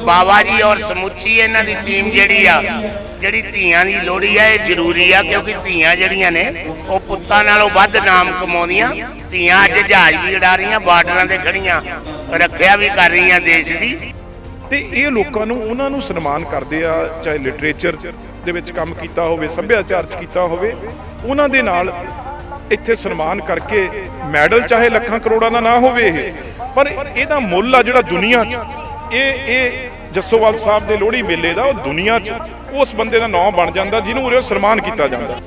ਬਾਬਾ ਜੀ ਔਰ ਸਮੁੱਚੀ ਇਹਨਾਂ ਦੀ ਟੀਮ ਜਿਹੜੀ ਆ, ਜਿਹੜੀ ਧੀਆਂ ਦੀ ਲੋਹੜੀ ਆ, ਇਹ ਜ਼ਰੂਰੀ ਆ ਕਿਉਂਕਿ ਧੀਆਂ ਜਿਹੜੀਆਂ ਨੇ, ਉਹ ਪੁੱਤਾਂ ਨਾਲੋਂ ਵੱਧ ਨਾਮ ਕਮਾਉਂਦੀਆਂ। ਧੀਆਂ ਅੱਜ ਜਹਾਜ਼ ਵੀ ਉਡਾ ਰਹੀਆਂ, ਬਾਰਡਰਾਂ ਤੇ ਖੜੀਆਂ, ਰੱਖਿਆ ਵੀ ਕਰ ਰਹੀਆਂ ਦੇਸ਼ ਦੀ। ਤੇ ਇਹ ਲੋਕਾਂ ਨੂੰ, ਉਹਨਾਂ ਨੂੰ ਸਨਮਾਨ ਕਰਦੇ ਆ, ਚਾਹੇ ਲਿਟਰੇਚਰ ਦੇ ਵਿੱਚ ਕੰਮ ਕੀਤਾ ਹੋਵੇ, ਸੱਭਿਆਚਾਰ 'ਚ ਕੀਤਾ ਹੋਵੇ, ਉਹਨਾਂ ਦੇ ਨਾਲ ਇੱਥੇ ਸਨਮਾਨ ਕਰਕੇ ਮੈਡਲ ਚਾਹੇ ਲੱਖਾਂ ਕਰੋੜਾਂ ਦਾ ਨਾ ਹੋਵੇ ਇਹ, ਪਰ ਇਹਦਾ ਮੁੱਲ ਆ ਜਿਹੜਾ ਦੁਨੀਆ 'ਚ ਇਹ ਇਹ ਜੱਸੋਵਾਲ ਸਾਹਿਬ ਦੇ ਲੋਹੜੀ ਮੇਲੇ ਦਾ ਉਹ ਦੁਨੀਆ 'ਚ ਉਸ ਬੰਦੇ ਦਾ ਨਾਮ ਬਣ ਜਾਂਦਾ, ਜਿਹਨੂੰ ਉਰੇ ਸਨਮਾਨ ਕੀਤਾ ਜਾਂਦਾ।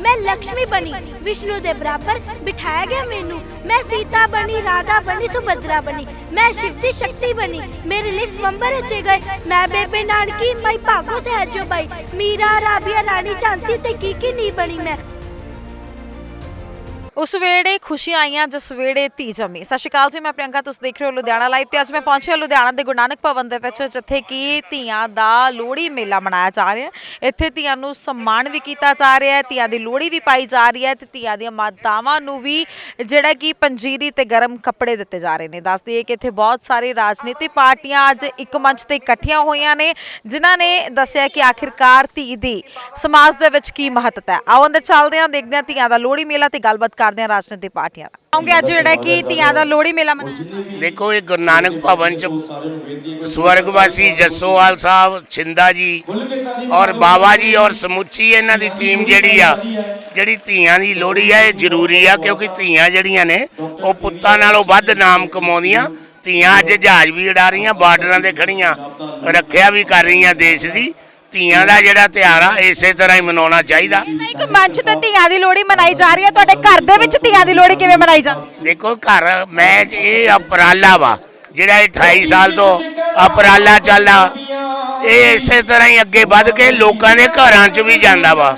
ਮੈਂ ਲక్ష్ਮੀ ਬਣੀ, ਵਿਸ਼ਨੂੰ ਦੇ ਬਰਾਬਰ ਬਿਠਾਇਆ ਗਿਆ ਮੈਨੂੰ। ਮੈਂ ਸੀਤਾ ਬਣੀ, ਰਾਧਾ ਬਣੀ, ਸੁਭਦਰਾ ਬਣੀ। ਮੈਂ ਸ਼ਿਵ ਦੀ ਸ਼ਕਤੀ ਬਣੀ, ਮੇਰੇ ਲਈ ਸਵੰਬਰ ਰਚੇ ਗਏ। ਮੈਂ ਬੇਬੇ ਨਾਨਕੀ, ਮਾਈ ਭਾਗੋ ਸਹਿਜੋ ਬਾਈ। ਮੀਰਾ, ਰਾਬੀਆ, ਰਾਣੀ, ਝਾਂਸੀ ਤੇ ਕੀ ਕੀ ਨਹੀਂ ਬਣੀ ਮੈਂ? ਉਸ ਵੇੜੇ ਖੁਸ਼ੀਆਂ ਆਈਆਂ, ਜਿਸ ਵੇੜੇ ਧੀ ਜੰਮੀ। ਸਤਿ ਸ਼੍ਰੀ ਅਕਾਲ ਜੀ, ਮੈਂ ਪ੍ਰਿਯੰਕਾ, ਤੁਸੀਂ ਦੇਖ ਰਹੇ ਹੋ ਲੁਧਿਆਣਾ ਲਾਈਵ ਤੇ। ਅੱਜ ਮੈਂ ਪਹੁੰਚਿਆ ਲੁਧਿਆਣਾ ਦੇ ਗੁਰੂ ਨਾਨਕ ਭਵਨ ਦੇ ਵਿੱਚ, ਜਿੱਥੇ ਕਿ ਧੀਆਂ ਦਾ ਲੋਹੜੀ ਮੇਲਾ ਮਨਾਇਆ ਜਾ ਰਿਹਾ ਹੈ। ਇੱਥੇ ਧੀਆਂ ਨੂੰ ਸਨਮਾਨ ਵੀ ਕੀਤਾ ਜਾ ਰਿਹਾ ਹੈ, ਧੀਆਂ ਦੀ ਲੋਹੜੀ ਵੀ ਪਾਈ ਜਾ ਰਹੀ ਹੈ ਤੇ ਧੀਆਂ ਦੀਆਂ ਮਾਤਾਵਾਂ ਨੂੰ ਵੀ ਜਿਹੜਾ ਕਿ ਪੰਜੀਰੀ ਤੇ ਗਰਮ ਕੱਪੜੇ ਦਿੱਤੇ ਜਾ ਰਹੇ ਨੇ। ਦੱਸ ਦਈਏ ਕਿ ਇੱਥੇ ਬਹੁਤ ਸਾਰੇ ਰਾਜਨੀਤਿਕ ਪਾਰਟੀਆਂ ਅੱਜ ਇੱਕ ਮੰਚ ਤੇ ਇਕੱਠੀਆਂ ਹੋਈਆਂ ਨੇ, ਜਿਨ੍ਹਾਂ ਨੇ ਦੱਸਿਆ ਕਿ ਆਖਿਰਕਾਰ ਧੀ ਦੀ ਸਮਾਜ ਦੇ ਵਿੱਚ ਕੀ ਮਹੱਤਤਾ ਹੈ। ਆਓ ਅੰਦਰ ਚੱਲਦੇ ਹਾਂ, ਦੇਖਦੇ ਹਾਂ ਧੀਆਂ ਦਾ ਲੋਹੜੀ ਮੇਲਾ ਤੇ ਗੱਲਬਾਤ ਕਰਦੇ ਹਾਂ ਰਾਜਨੀਤਿਕ ਪਾਰਟੀਆਂ ਦਾ। ਆਉਂਗੇ ਅੱਜ ਜਿਹੜਾ ਕਿ ਧੀਆਂ ਦਾ ਲੋਹੜੀ ਮੇਲਾ ਮਨਾਇਆ ਦੇਖੋ ਇਹ ਗੁਰੂ ਨਾਨਕ ਭਵਨ ਚ ਸਵਰਗਵਾਸੀ ਜੱਸੋਵਾਲ ਸਾਹਿਬ ਛਿੰਦਾ ਜੀ ਔਰ ਬਾਬਾ ਜੀ ਔਰ ਸਮੁੱਚੀ ਇਹਨਾਂ ਦੀ ਟੀਮ ਜਿਹੜੀ ਆ ਜਿਹੜੀ ਧੀਆਂ ਦੀ ਲੋਹੜੀ ਆ ਇਹ ਜ਼ਰੂਰੀ ਆ ਕਿਉਂਕਿ ਧੀਆਂ ਜਿਹੜੀਆਂ ਨੇ ਉਹ ਪੁੱਤਾਂ ਨਾਲੋਂ ਵੱਧ ਨਾਮ ਕਮਾਉਂਦੀਆਂ। ਧੀਆਂ ਅੱਜ ਜਹਾਜ਼ ਵੀ ਉਡਾ ਰਹੀਆਂ ਬਾਰਡਰਾਂ ਤੇ ਖੜੀਆਂ ਰੱਖਿਆ ਵੀ ਕਰ ਰਹੀਆਂ ਦੇਸ਼ ਦੀ। ਧੀਆਂ ਦਾ ਜਿਹੜਾ ਤਿਉਹਾਰ ਆ ਇਸੇ ਤਰ੍ਹਾਂ ਹੀ ਮਨਾਉਣਾ ਚਾਹੀਦਾ। ਤਾਂ ਇੱਕ ਮੰਚ ਤੇ ਧੀਆਂ ਦੀ ਲੋਹੜੀ ਮਨਾਈ ਜਾ ਰਹੀ ਹੈ ਤੁਹਾਡੇ ਘਰ ਦੇ ਵਿੱਚ ਧੀਆਂ ਦੀ ਲੋਹੜੀ ਕਿਵੇਂ ਮਨਾਈ ਜਾਂਦੀ ਹੈ? ਦੇਖੋ ਘਰ ਮੈਂ ਇਹ ਉਪਰਾਲਾ ਵਾ ਜਿਹੜਾ ਇਹ 28 ਸਾਲ ਤੋਂ ਉਪਰਾਲਾ ਚੱਲਦਾ ਇਹ ਇਸੇ ਤਰ੍ਹਾਂ ਹੀ ਅੱਗੇ ਵੱਧ ਕੇ ਲੋਕਾਂ ਦੇ ਘਰਾਂ 'ਚ ਵੀ ਜਾਂਦਾ ਵਾ।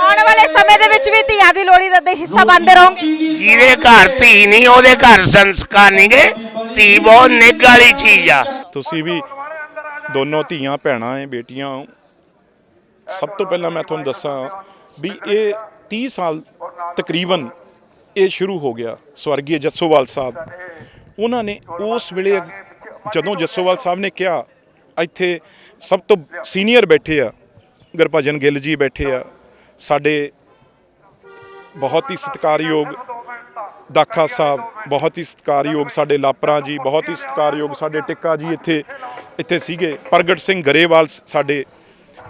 ਆਉਣ ਵਾਲੇ ਸਮੇਂ ਦੇ ਵਿੱਚ ਵੀ ਧੀਆਂ ਦੀ ਲੋਹੜੀ ਦਾ ਹਿੱਸਾ ਬਣਦੇ ਰਹੋਗੇ? ਜਿਹਦੇ ਘਰ ਧੀ ਨਹੀਂ ਉਹਦੇ ਘਰ ਸੰਸਕਾਰ ਨਹੀਂਗੇ ਧੀ ਬਹੁਤ ਨਿੱਘ ਵਾਲੀ ਚੀਜ਼ ਆ। ਤੁਸੀਂ ਵੀ ਦੋਨੋਂ ਧੀਆਂ, ਭੈਣਾਂ ਐ, ਬੇਟੀਆਂ ਸਭ ਤੋਂ ਪਹਿਲਾਂ ਮੈਂ ਤੁਹਾਨੂੰ ਦੱਸਾਂ ਵੀ ਇਹ 30 ਸਾਲ ਤਕਰੀਬਨ ਇਹ ਸ਼ੁਰੂ ਹੋ ਗਿਆ ਸਵਰਗੀ ਜੱਸੋਵਾਲ ਸਾਹਿਬ। ਉਹਨਾਂ ਨੇ ਉਸ ਵੇਲੇ ਜਦੋਂ ਜੱਸੋਵਾਲ ਸਾਹਿਬ ਨੇ ਕਿਹਾ, ਇੱਥੇ ਸਭ ਤੋਂ ਸੀਨੀਅਰ ਬੈਠੇ ਆ, ਗੁਰਭਜਨ ਗਿੱਲ ਜੀ ਬੈਠੇ ਆ, ਸਾਡੇ ਬਹੁਤ ਹੀ ਸਤਿਕਾਰਯੋਗ ਦਾਖਾ ਸਾਹਿਬ, ਬਹੁਤ ਹੀ ਸਤਿਕਾਰਯੋਗ ਸਾਡੇ ਲਾਪਰਾ ਜੀ, ਬਹੁਤ ਹੀ ਸਤਿਕਾਰਯੋਗ ਸਾਡੇ ਟਿੱਕਾ ਜੀ ਇੱਥੇ ਇੱਥੇ ਸੀਗੇ। ਪ੍ਰਗਟ ਸਿੰਘ ਗਰੇਵਾਲ ਸਾਡੇ।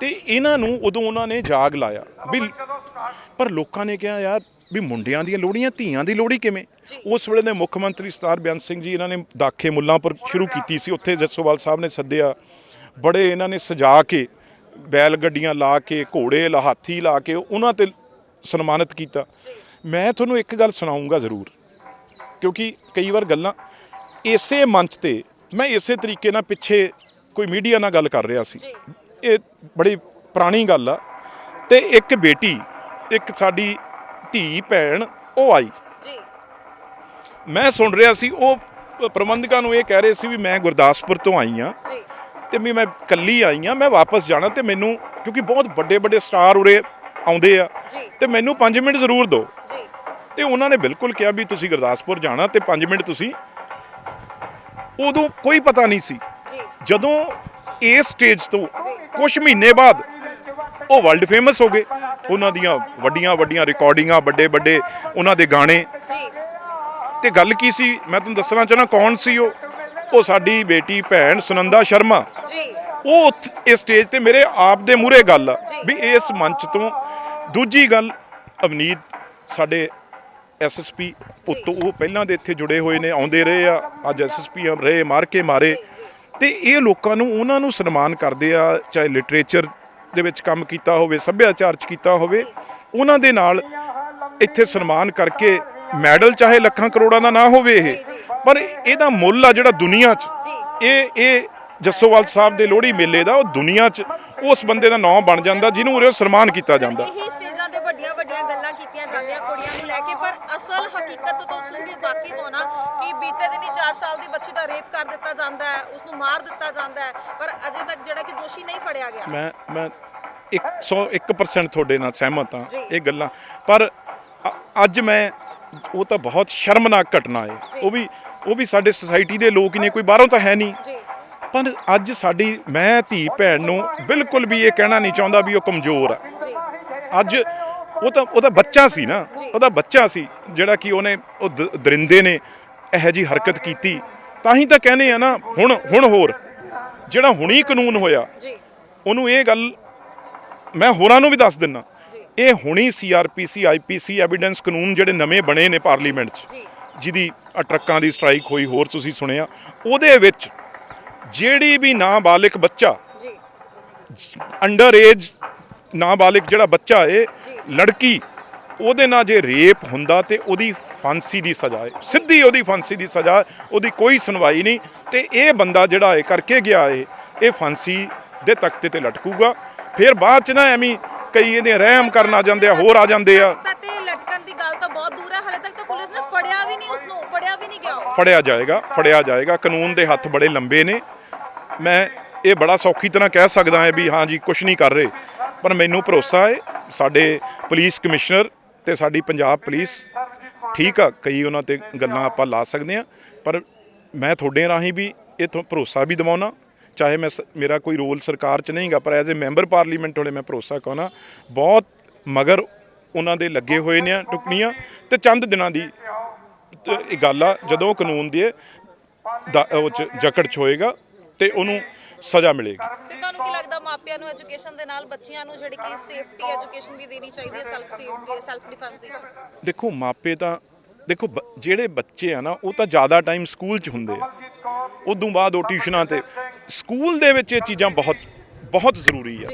ਤੇ ਇਹਨਾਂ ਨੂੰ ਉਦੋਂ ਉਹਨਾਂ ਨੇ ਜਾਗ ਲਾਇਆ ਵੀ ਪਰ ਲੋਕਾਂ ਨੇ ਕਿਹਾ ਯਾਰ ਵੀ ਮੁੰਡਿਆਂ ਦੀਆਂ ਲੋੜੀਆਂ, ਧੀਆਂ ਦੀ ਲੋੜੀ ਕਿਵੇਂ? ਉਸ ਵੇਲੇ ਦੇ ਮੁੱਖ ਮੰਤਰੀ ਸਰਦਾਰ ਬਿਆਨ ਸਿੰਘ ਜੀ ਇਹਨਾਂ ਨੇ ਦਾਖੇ ਮੁੱਲਾਂਪੁਰ ਸ਼ੁਰੂ ਕੀਤੀ ਸੀ। ਉੱਥੇ ਜੱਸੋਵਾਲ ਸਾਹਿਬ ਨੇ ਸੱਦਿਆ। ਬੜੇ ਇਹਨਾਂ ਨੇ ਸਜਾ ਕੇ, ਬੈਲ ਗੱਡੀਆਂ ਲਾ ਕੇ, ਘੋੜੇ ਲਾ, ਹਾਥੀ ਲਾ ਕੇ ਉਹਨਾਂ ਤੇ ਸਨਮਾਨਿਤ ਕੀਤਾ। ਮੈਂ ਤੁਹਾਨੂੰ ਇੱਕ ਗੱਲ ਸੁਣਾਉਂਗਾ ਜ਼ਰੂਰ ਕਿਉਂਕਿ ਕਈ ਵਾਰ ਗੱਲਾਂ ਇਸੇ ਮੰਚ ਤੇ ਮੈਂ ਇਸੇ ਤਰੀਕੇ ਨਾਲ ਪਿੱਛੇ ਕੋਈ ਮੀਡੀਆ ਨਾਲ ਗੱਲ ਕਰ ਰਿਹਾ ਸੀ। ਇਹ ਬੜੀ ਪੁਰਾਣੀ ਗੱਲ ਆ ਤੇ ਇੱਕ ਬੇਟੀ ਇੱਕ ਸਾਡੀ ਧੀ ਭੈਣ ਉਹ ਆਈ। ਜੀ। ਮੈਂ ਸੁਣ ਰਿਹਾ ਸੀ ਉਹ ਪ੍ਰਬੰਧਕਾਂ ਨੂੰ ਇਹ ਕਹਿ ਰਹੇ ਸੀ ਵੀ ਮੈਂ ਗੁਰਦਾਸਪੁਰ ਤੋਂ ਆਈ ਆ ਜੀ। ਤੇ ਵੀ ਮੈਂ ਕੱਲੀ ਆਈ ਆ ਮੈਂ ਵਾਪਸ ਜਾਣਾ ਤੇ ਮੈਨੂੰ ਕਿਉਂਕਿ ਬਹੁਤ ਵੱਡੇ ਵੱਡੇ ਸਟਾਰ ਉਰੇ ਆਉਂਦੇ ਆ। ਤੇ ਮੈਨੂੰ 5 ਮਿੰਟ ਜ਼ਰੂਰ ਦਿਓ। ਜੀ। ਤੇ ਉਹਨਾਂ ਨੇ ਬਿਲਕੁਲ ਕਿਹਾ ਵੀ ਤੁਸੀਂ ਗੁਰਦਾਸਪੁਰ ਜਾਣਾ ਤੇ 5 ਮਿੰਟ ਤੁਸੀਂ ਉਦੋਂ ਕੋਈ ਪਤਾ ਨਹੀਂ ਸੀ। ਜੀ। ਜਦੋਂ ਇਸ ਸਟੇਜ ਤੋਂ ਕੁਝ ਮਹੀਨੇ ਬਾਅਦ ਉਹ ਵਰਲਡ ਫੇਮਸ ਹੋ ਗਏ। ਉਹਨਾਂ ਦੀਆਂ ਵੱਡੀਆਂ ਵੱਡੀਆਂ ਰਿਕਾਰਡਿੰਗਾਂ ਵੱਡੇ ਵੱਡੇ ਉਹਨਾਂ ਦੇ ਗਾਣੇ। ਜੀ। ਤੇ ਗੱਲ ਕੀ ਸੀ? ਮੈਂ ਤੁਹਾਨੂੰ ਦੱਸਣਾ ਚਾਹਣਾ ਕੌਣ ਸੀ ਉਹ? ਉਹ ਸਾਡੀ ਬੇਟੀ ਭੈਣ ਸੁਨੰਦਾ ਸ਼ਰਮਾ। ਜੀ। ਉਹ ਉੱਥ- ਇਸ ਸਟੇਜ ਤੇ ਮੇਰੇ ਆਪ ਦੇ ਮੂਹਰੇ ਗੱਲ ਆ ਵੀ ਇਸ ਮੰਚ ਤੋਂ ਦੂਜੀ ਗੱਲ ਅਵਨੀਤ ਸਾਡੇ ਐਸਐਸਪੀ ਪੁੱਤ ਉਹ ਪਹਿਲਾਂ ਦੇ ਇੱਥੇ ਜੁੜੇ ਹੋਏ ਨੇ ਆਉਂਦੇ ਰਹੇ ਆ ਅੱਜ ਐਸਐਸਪੀ ਰਹੇ ਮਾਰ। ਕੇ ਮਾਰੇ ਤੇ ਇਹ ਲੋਕਾਂ ਨੂੰ ਉਹਨਾਂ ਨੂੰ ਸਨਮਾਨ ਕਰਦੇ ਆ ਚਾਹੇ ਲਿਟਰੇਚਰ ਦੇ ਵਿੱਚ ਕੰਮ ਕੀਤਾ ਹੋਵੇ ਸੱਭਿਆਚਾਰ ਚ ਕੀਤਾ ਹੋਵੇ ਉਹਨਾਂ ਦੇ ਨਾਲ ਇੱਥੇ ਸਨਮਾਨ ਕਰਕੇ ਮੈਡਲ ਚਾਹੇ ਲੱਖਾਂ ਕਰੋੜਾਂ ਦਾ ਨਾ ਹੋਵੇ ਇਹ। ਪਰ ਇਹਦਾ ਮੁੱਲ ਆ ਜਿਹੜਾ ਦੁਨੀਆ 'ਚ। ਇਹ ਇਹ ਜੱਸੋਵਾਲ ਸਾਹਿਬ ਦੇ ਲੋਹੜੀ ਮੇਲੇ ਦਾ ਉਹ ਦੁਨੀਆ 'ਚ ਉਸ ਬੰਦੇ ਦਾ ਨਾਮ ਬਣ ਜਾਂਦਾ ਜਿਹਨੂੰ ਉਰੇ ਸਨਮਾਨ ਕੀਤਾ ਜਾਂਦਾ। ਇਹੀ ਸਟੇਜਾਂ ਤੇ ਵੱਡੀਆਂ ਵੱਡੀਆਂ ਗੱਲਾਂ ਕੀਤੀਆਂ ਜਾਂਦੀਆਂ ਕੁੜੀਆਂ ਨੂੰ ਲੈ ਕੇ ਪਰ ਅਸਲ ਹਕੀਕਤ ਤੋਂ ਤੁਸੀਂ ਵੀ ਵਾਕਿਫ ਹੋਣਾ ਕਿ ਬੀਤੇ ਦਿਨੀ 4 ਸਾਲ ਦੀ ਬੱਚੀ ਦਾ ਰੇਪ ਕਰ ਦਿੱਤਾ ਜਾਂਦਾ ਹੈ ਉਸ ਨੂੰ ਮਾਰ ਦਿੱਤਾ ਜਾਂਦਾ ਹੈ ਪਰ ਅਜੇ ਤੱਕ ਜਿਹੜਾ ਕਿ ਦੋਸ਼ੀ ਨਹੀਂ ਫੜਿਆ ਗਿਆ। ਮੈਂ ਮੈਂ 101% ਤੁਹਾਡੇ ਨਾਲ ਸਹਿਮਤ ਹਾਂ। ਇਹ ਗੱਲਾਂ। ਪਰ ਅੱਜ ਮੈਂ ਉਹ ਤਾਂ ਬਹੁਤ ਸ਼ਰਮਨਾਕ ਘਟਨਾ ਹੈ। ਉਹ ਵੀ ਉਹ ਵੀ ਸਾਡੇ ਸੁਸਾਇਟੀ ਦੇ ਲੋਕ ਹੀ ਨੇ ਕੋਈ ਬਾਹਰੋਂ ਤਾਂ ਹੈ ਨਹੀਂ। ਪਰ ਅੱਜ ਸਾਡੀ ਮੈਂ ਧੀ ਭੈਣ ਨੂੰ ਬਿਲਕੁਲ ਵੀ ਇਹ ਕਹਿਣਾ ਨਹੀਂ ਚਾਹੁੰਦਾ ਵੀ ਉਹ ਕਮਜ਼ੋਰ ਆ। ਅੱਜ ਉਹ ਤਾਂ ਉਹਦਾ ਬੱਚਾ ਸੀ ਨਾ ਉਹਦਾ ਬੱਚਾ ਸੀ ਜਿਹੜਾ ਕਿ ਉਹਨੇ ਉਹ ਦਰਿੰਦੇ ਨੇ ਇਹੋ ਜੀ ਹਰਕਤ ਕੀਤੀ। ਤਾਂ ਹੀ ਤਾਂ ਕਹਿੰਦੇ ਆ ਨਾ ਹੁਣ ਹੁਣ ਹੋਰ ਜਿਹੜਾ ਹੁਣੀ ਕਾਨੂੰਨ ਹੋਇਆ ਉਹਨੂੰ ਇਹ ਗੱਲ ਮੈਂ ਹੋਰਾਂ ਨੂੰ ਵੀ ਦੱਸ ਦਿੰਨਾ। ਇਹ ਹੁਣੀ ਸੀਆਰਪੀਸੀ ਆਈਪੀਸੀ ਐਵੀਡੈਂਸ ਕਾਨੂੰਨ ਜਿਹੜੇ ਨਵੇਂ ਬਣੇ ਨੇ ਪਾਰਲੀਮੈਂਟ 'ਚ ਜਿਹਦੀ ਟਰੱਕਾਂ ਦੀ ਸਟ੍ਰਾਈਕ ਹੋਈ ਹੋਰ ਤੁਸੀਂ ਸੁਣਿਆ ਉਹਦੇ ਵਿੱਚ ਜਿਹੜੀ ਵੀ ਨਾਬਾਲਿਗ ਬੱਚਾ ਜੀ। ਅੰਡਰ ਏਜ ਨਾਬਾਲਿਗ ਜਿਹੜਾ ਬੱਚਾ ਏ ਲੜਕੀ ਉਹਦੇ ਨਾਲ ਜੇ ਰੇਪ ਹੁੰਦਾ ਤੇ ਉਹਦੀ ਫਾਂਸੀ ਦੀ ਸਜ਼ਾ ਹੈ ਸਿੱਧੀ ਉਹਦੀ ਫਾਂਸੀ ਦੀ ਸਜ਼ਾ ਹੈ, ਉਹਦੀ ਕੋਈ ਸੁਣਵਾਈ ਨਹੀਂ ਤੇ ਇਹ ਬੰਦਾ ਜਿਹੜਾ ਏ ਕਰਕੇ ਗਿਆ ਏ ਇਹ ਫਾਂਸੀ ਦੇ ਤਖਤੇ ਤੇ ਲਟਕੂਗਾ। ਫਿਰ ਬਾਅਦ ਚ ਨਾ ਐਵੇਂ ਕਈ ਇਹਦੇ ਰਹਿਮ ਕਰਨ ਆ ਜਾਂਦੇ ਆ ਹੋਰ ਆ ਜਾਂਦੇ ਆ। ਤਾਂ ਤੇ ਲਟਕਣ ਦੀ ਗੱਲ ਤਾਂ ਬਹੁਤ ਦੂਰ ਹੈ ਹਲੇ ਤੱਕ ਤਾਂ ਪੁਲਿਸ ਨੇ ਫੜਿਆ ਵੀ ਨਹੀਂ ਉਸ ਨੂੰ ਫੜਿਆ ਵੀ ਨਹੀਂ ਗਿਆ ਉਹ। ਫੜਿਆ ਜਾਏਗਾ ਫੜਿਆ ਜਾਏਗਾ ਕਾਨੂੰਨ ਦੇ ਹੱਥ ਬੜੇ ਲੰਬੇ ਨੇ। ਮੈਂ ਇਹ ਬੜਾ ਸੌਖੀ ਤਰ੍ਹਾਂ ਕਹਿ ਸਕਦਾ ਹਾਂ ਵੀ ਹਾਂ ਜੀ ਕੁਝ ਨਹੀਂ ਕਰ ਰਹੇ। ਪਰ ਮੈਨੂੰ ਭਰੋਸਾ ਹੈ, ਸਾਡੇ ਪੁਲਿਸ ਕਮਿਸ਼ਨਰ ਤੇ ਸਾਡੀ ਪੰਜਾਬ ਪੁਲਿਸ ਠੀਕ ਆ, ਕਈ ਉਹਨਾਂ ਤੇ ਗੱਲਾਂ ਆਪਾਂ ਲਾ ਸਕਦੇ ਆ ਪਰ ਮੈਂ ਤੁਹਾਡੇ ਰਾਹੀਂ ਵੀ ਇਹ ਭਰੋਸਾ ਵੀ ਦਿਵਾਉਣਾ। ਚਾਹੇ ਮੈਂ ਸ- ਮੇਰਾ ਕੋਈ ਰੋਲ ਸਰਕਾਰ 'ਚ ਨਹੀਂਗਾ, ਪਰ ਐਜ਼ ਅ ਮੈਂਬਰ ਪਾਰਲੀਮੈਂਟ ਵਾਲੇ ਮੈਂ ਭਰੋਸਾ ਕਹਣਾ ਬਹੁਤ ਮਗਰ ਉਹਨਾਂ ਦੇ ਲੱਗੇ ਹੋਏ ਨੇ ਟੁਕਣੀਆਂ ਤੇ ਚੰਦ ਦਿਨਾਂ ਦੀ ਇਹ ਗੱਲ ਆ, ਜਦੋਂ ਕਾਨੂੰਨ ਦੇ ਦਾ- ਉਹ ਚ ਜਕੜ ਚ ਹੋਏਗਾ ਤੇ ਉਹਨੂੰ ਸਜ਼ਾ ਮਿਲੇਗੀ। ਤੇ ਤੁਹਾਨੂੰ ਕੀ ਲੱਗਦਾ ਮਾਪਿਆਂ ਨੂੰ ਐਜੂਕੇਸ਼ਨ ਦੇ ਨਾਲ ਬੱਚਿਆਂ ਨੂੰ ਜਿਹੜੀ ਕਿ ਸੇਫਟੀ ਐਜੂਕੇਸ਼ਨ ਵੀ ਦੇਣੀ ਚਾਹੀਦੀ ਹੈ ਸੈਲਫ ਸੇਫਟੀ ਸੈਲਫ ਡਿਫੈਂਸ ਦੀ? ਦੇਖੋ ਮਾਪੇ ਤਾਂ ਦੇਖੋ ਜਿਹੜੇ ਬੱਚੇ ਆ ਨਾ ਉਹ ਤਾਂ ਜ਼ਿਆਦਾ ਟਾਈਮ ਸਕੂਲ 'ਚ ਹੁੰਦੇ ਆ। ਉਦੋਂ ਬਾਅਦ ਉਹ ਟਿਊਸ਼ਨਾਂ ਤੇ ਸਕੂਲ ਦੇ ਵਿੱਚ ਇਹ ਚੀਜ਼ਾਂ ਬਹੁਤ ਬਹੁਤ ਜ਼ਰੂਰੀ ਆ।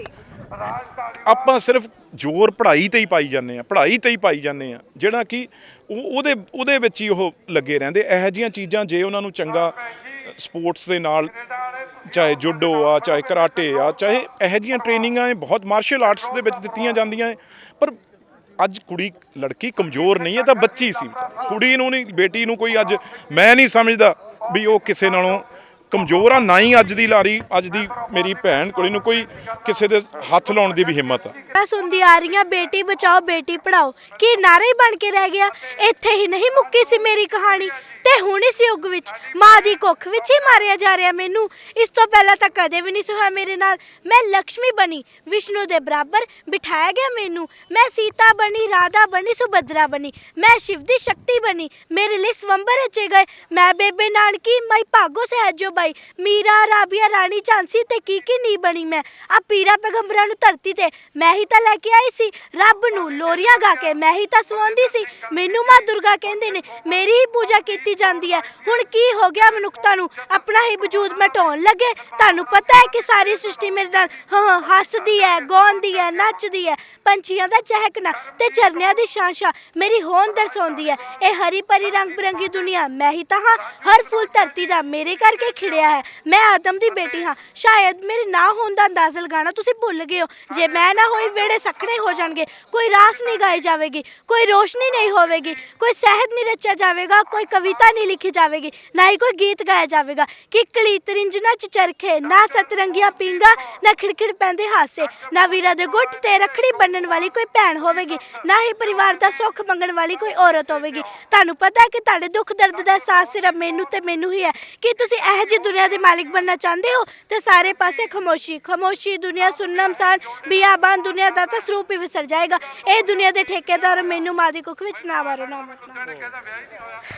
ਆਪਾਂ ਸਿਰਫ ਜ਼ੋਰ ਪੜ੍ਹਾਈ ਤੇ ਹੀ ਪਾਈ ਜਾਂਦੇ ਆ ਪੜ੍ਹਾਈ ਤੇ ਹੀ ਪਾਈ ਜਾਂਦੇ ਆ। ਜਿਹੜਾ ਕਿ ਉਹ ਉਹਦੇ ਉਹਦੇ ਵਿੱਚ ਹੀ ਉਹ ਲੱਗੇ ਰਹਿੰਦੇ। ਇਹੋ ਜਿਹੀਆਂ ਚੀਜ਼ਾਂ ਜੇ ਉਹਨਾਂ ਨੂੰ ਚੰਗਾ ਸਪੋਰਟਸ ਦੇ ਨਾਲ ਚਾਹੇ ਜੁਡੋ ਆ, ਚਾਹੇ ਕਰਾਟੇ ਆ, ਚਾਹੇ ਇਹੋ ਜਿਹੀਆਂ ਟ੍ਰੇਨਿੰਗਾਂ ਇਹ ਬਹੁਤ ਮਾਰਸ਼ਲ ਆਰਟਸ ਦੇ ਵਿੱਚ ਦਿੱਤੀਆਂ ਜਾਂਦੀਆਂ ਹੈ ਪਰ ਅੱਜ ਕੁੜੀ ਲੜਕੀ ਕਮਜ਼ੋਰ ਨਹੀਂ ਹੈ ਤਾਂ ਬੱਚੀ ਸੀ। ਕੁੜੀ ਨੂੰ ਨਹੀਂ, ਬੇਟੀ ਨੂੰ ਕੋਈ ਅੱਜ ਮੈਂ ਨਹੀਂ ਸਮਝਦਾ ਵੀ ਉਹ ਕਿਸੇ ਨਾਲੋਂ ਕਮਜ਼ੋਰ ਆ, ਨਾ ਹੀ ਅੱਜ ਦੀ ਲਾਰੀ, ਅੱਜ ਦੀ ਮੇਰੀ ਭੈਣ ਕੁੜੀ ਨੂੰ ਕੋਈ ਕਿਸੇ ਦੇ ਹੱਥ ਲਾਉਣ ਦੀ ਵੀ ਹਿੰਮਤ ਆ। ਮੈਂ ਸੁਣਦੀ ਆ ਰਹੀ ਹਾਂ, ਬੇਟੀ ਬਚਾਓ, ਬੇਟੀ ਪੜਾਓ ਕੀ ਨਾਰਾ ਹੀ ਬਣ ਕੇ ਰਹਿ ਗਿਆ? ਇੱਥੇ ਹੀ ਨਹੀਂ ਮੁੱਕੀ ਸੀ ਮੇਰੀ ਕਹਾਣੀ। ਤੇ ਹੁਣ ਇਸ ਯੁੱਗ ਵਿੱਚ ਮਾਂ ਦੀ ਕੁੱਖ ਵਿੱਚ ਹੀ ਮਾਰਿਆ ਜਾ ਰਿਹਾ ਮੈਨੂੰ। ਇਸ ਤੋਂ ਪਹਿਲਾਂ ਤਾਂ ਕਦੇ ਵੀ ਨਹੀਂ ਸੀ ਮੇਰੇ ਨਾਲ। ਮੈਂ ਲక్ష్ਮੀ ਬਣੀ, ਵਿਸ਼ਨੂੰ ਦੇ ਬਰਾਬਰ ਬਿਠਾਇਆ ਗਿਆ ਮੈਨੂੰ। ਮੈਂ ਸੀਤਾ ਬਣੀ, ਰਾਧਾ ਬਣੀ, ਸੁਭਦਰਾ ਬਣੀ। ਮੈਂ ਸ਼ਿਵ ਦੀ ਸ਼ਕਤੀ ਬਣੀ। ਮੇਰੇ ਲਈ ਸਵੰਬਰ ਰਚੇ ਗਏ। ਮੈਂ ਬੇਬੇ ਨਾਨਕੀ ਮੈਂ ਭਾਗੋ ਸਹਿਜੋ ਬਾਈ। ਮੀਰਾ, ਰਾਬੀਆ, ਰਾਣੀ, ਝਾਂਸੀ ਤੇ ਕੀ ਕੀ ਨਹੀਂ ਬਣੀ ਮੈਂ? ਆ ਪੀਰਾ ਪੈਗੰਬਰਾਂ ਨੂੰ ਧਰਤੀ ਤੇ ਮੈਂ ਹੀ ਤਾਂ ਲੈ ਕੇ ਆਈ ਸੀ। ਰੱਬ ਨੂੰ ਲੋਰੀਆਂ ਗਾ ਕੇ ਮੈਂ ਹੀ ਤਾਂ ਸੁਆਉਂਦੀ ਸੀ। ਮੈਨੂੰ ਮਾਂ ਦੁਰਗਾ ਕਹਿੰਦੇ ਨੇ, ਮੇਰੀ ਹੀ ਪੂਜਾ ਕੀਤੀ ਜਾਂਦੀ ਹੈ। ਹੁਣ ਕੀ ਹੋ ਗਿਆ ਮਨੁੱਖਤਾ ਨੂੰ? ਆਪਣਾ ਹੀ ਵਜੂਦ ਮਟਾਉਣ ਲੱਗੇ। ਤੁਹਾਨੂੰ ਪਤਾ ਹੈ ਕਿ ਸਾਰੀ ਸ੍ਰਿਸ਼ਟੀ ਮੇਰੇ ਨਾਲ, ਹਾਂ ਹੱਸਦੀ ਹੈ, ਗਾਉਂਦੀ ਹੈ, ਨੱਚਦੀ ਹੈ। ਪੰਛੀਆਂ ਦਾ ਚਹਿਕਣਾ ਤੇ ਝਰਨਿਆਂ ਦੀ ਸ਼ਾਂਸ਼ਾ ਮੇਰੀ ਹੋਂਦ ਦਰਸਾਉਂਦੀ ਹੈ। ਇਹ ਹਰੀ ਭਰੀ ਰੰਗ ਬਰੰਗੀ ਦੁਨੀਆ। ਮੈਂ ਹੀ ਤਾਂ, ਹਾਂ, ਹਰ ਫੁੱਲ ਧਰਤੀ ਦਾ ਮੇਰੇ ਕਰਕੇ ਖਿੜਿਆ ਹੈ। ਮੈਂ ਆਦਮ ਦੀ ਬੇਟੀ ਹਾਂ। ਸ਼ਾਇਦ ਮੇਰੇ ਨਾ ਹੋਣ ਦਾ ਅੰਦਾਜ਼ਾ ਲਗਾਉਣਾ ਤੁਸੀਂ ਭੁੱਲ ਗਏ ਹੋ। ਜੇ ਮੈਂ ਨਾ ਹੋਈ ਵੇੜੇ ਸਖਣੇ ਹੋ ਜਾਣਗੇ। ਕੋਈ ਰਾਸ ਨਹੀਂ ਗਾਈ ਜਾਵੇਗੀ। ਕੋਈ ਰੋਸ਼ਨੀ ਨਹੀਂ ਹੋਵੇਗੀ। ਕੋਈ ਸਹਿਤ ਨਹੀਂ ਰਚਿਆ ਜਾਵੇਗਾ। ਕੋਈ ਕਵਿਤਾ ਨਹੀਂ ਲਿਖੀ ਜਾਵੇਗੀ, ਨਾ ਹੀ ਕੋਈ ਗੀਤ ਗਾਇਆ ਜਾਵੇਗਾ। ਕਿੱਕਲੀ ਤਰਿੰਜਨਾ ਚ ਚਰਖੇ ਨਾ ਸਤਰੰਗੀਆਂ ਪਿੰਗਾ ਨਾ ਖਿੜਖਿੜ ਪੈਂਦੇ ਹਾਸੇ। ਨਾ ਵੀਰਾਂ ਦੇ ਗੁੱਟ ਤੇ ਰਖੜੀ ਬੰਨਣ ਵਾਲੀ ਕੋਈ ਭੈਣ ਹੋਵੇਗੀ, ਨਾ ਹੀ ਪਰਿਵਾਰ ਦਾ ਸੁੱਖ ਮੰਗਣ ਵਾਲੀ ਕੋਈ ਔਰਤ ਹੋਵੇਗੀ। ਤੁਹਾਨੂੰ ਪਤਾ ਹੈ ਕਿ ਤੁਹਾਡੇ ਦੁੱਖ ਦਰਦ ਦਾ ਅਹਿਸਾਸ ਸਿਰਫ ਮੈਨੂੰ ਤੇ ਮੈਨੂੰ ਹੀ ਹੈ। ਕਿ ਤੁਸੀਂ ਇਹੋ ਜਿਹੀ ਦੁਨੀਆ ਦੇ ਮਾਲਿਕ ਬਣਨਾ ਚਾਹੁੰਦੇ ਹੋ? ਤੇ ਸਾਰੇ ਪਾਸੇ ਖਮੋਸ਼ੀ ਖਮੋਸ਼ੀ ਦੁਨੀਆ ਸੁੰਨਮਸਾਨ ਬਿਆਬਾਨ ਦੁਨੀਆ ਦਾ ਤਾਂ ਸਰੂਪ ਹੀ ਵਿਸਰ ਜਾਏਗਾ। ਇਹ ਦੁਨੀਆ ਦੇ ਠੇਕੇਦਾਰ ਮੈਨੂੰ ਮਾਦੀ ਕੁੱਖ ਵਿੱਚ ਨਾ ਮਾਰੋ ਨਾ ਮਾਰੋ।